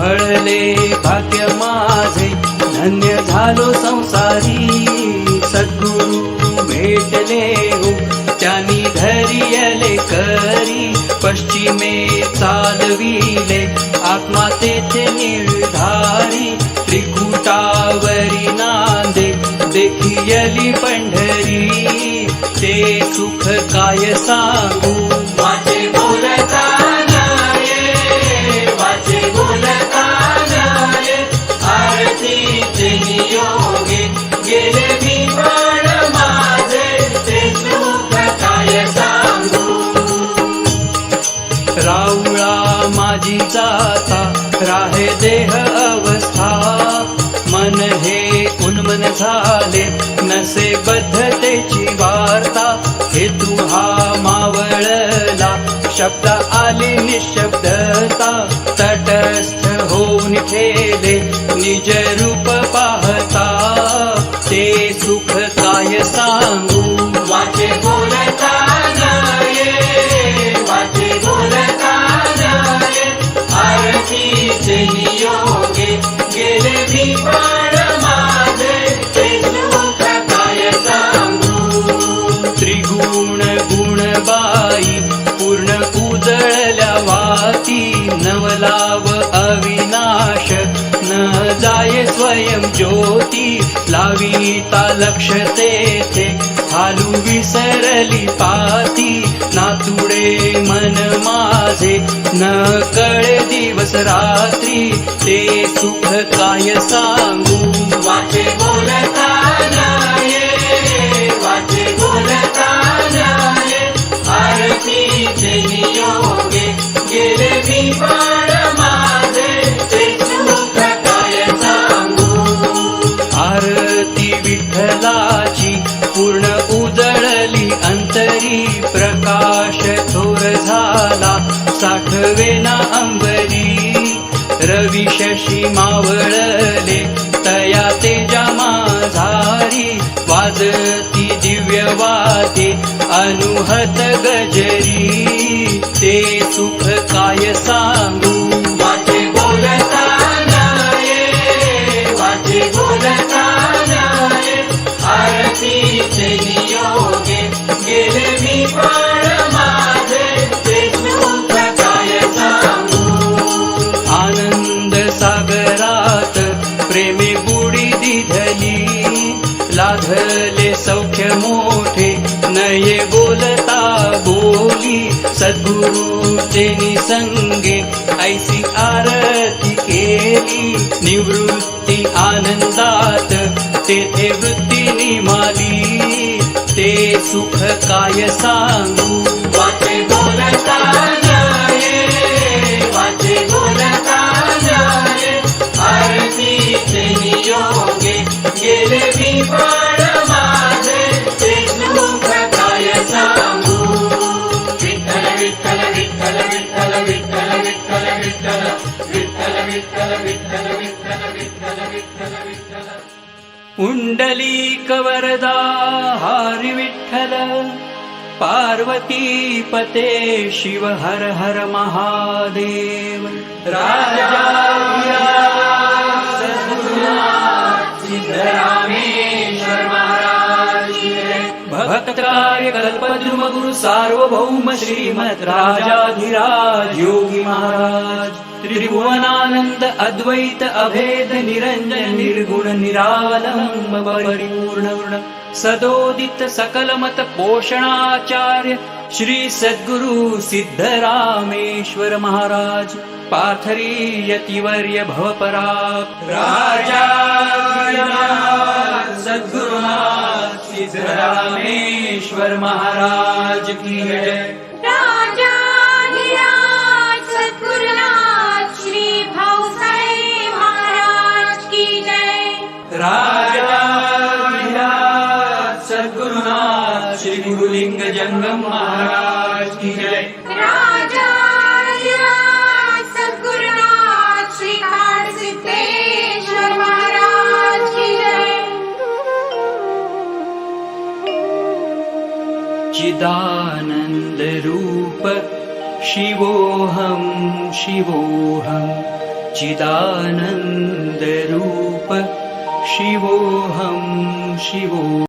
फळले भाग्य माझे. धन्य झालो संसारी. सद्गुरु भेटले हो त्यानी धरियले करी. पश्चिमे चालविले आत्मा तेथे निर्धारी. त्रिकुटावरी नांदे देखियली पंढरी. ते सुख काय सांगू? जाता राहे देह अवस्था। मन हे उन्मन झाले नसे बद्धतेची वार्ता। हेतु हा मावळला शब्द आली निशब्दता। तटस्थ होऊन खेले निजरू स्वयं ज्योती लाविता लक्ष तेथे हालू विसरली पाती नातुडे मन माझे न कळे दिवस रात्री ते सुख काय सांगू? वाचे बोलताना रवी मावळले तया तेजा माझारी वाजती दिव्यवाते अनुहत गजरी. ते सुख काय सांगू? लाधले सौख्य मोठे नये बोलता बोली। सद्गुरु तेनी संगे ऐसी आरती केली। निवृत्ती आनंदात तेथे वृत्ती निमाली। ते सुख काय सांगू? वाचे बोलता नाये कुण्डलीकवरदा हारिविठ्ठल पार्वतीपते शिव हर हर महादेव राजा भगतराय कल्पद्रुमगुरु सार्वभौम श्रीमद् राजाधिराजयोगि महाराज। त्रिभुवनानंद अद्वैत अभेद निरंजन निर्गुण निरालंब परिपूर्ण सदोदित सकल मत पोषणाचार्य श्री सद्गुरु सिद्धरामेश्वर महाराज पाथरी यतिवर्य भवपराग राजा सद्गुरुनाथ सिद्धरामेश्वर महाराज की जय श्री गुरुलिंग जंगम महाराज की जय राजाधिराज सद्गुरुनाथ श्री काळ सिद्धेश्वर महाराज की जय चिदानन्द रूप शिवोऽहं शिवोऽहं। चिदानन्दरूप शिवोऽहं शिवो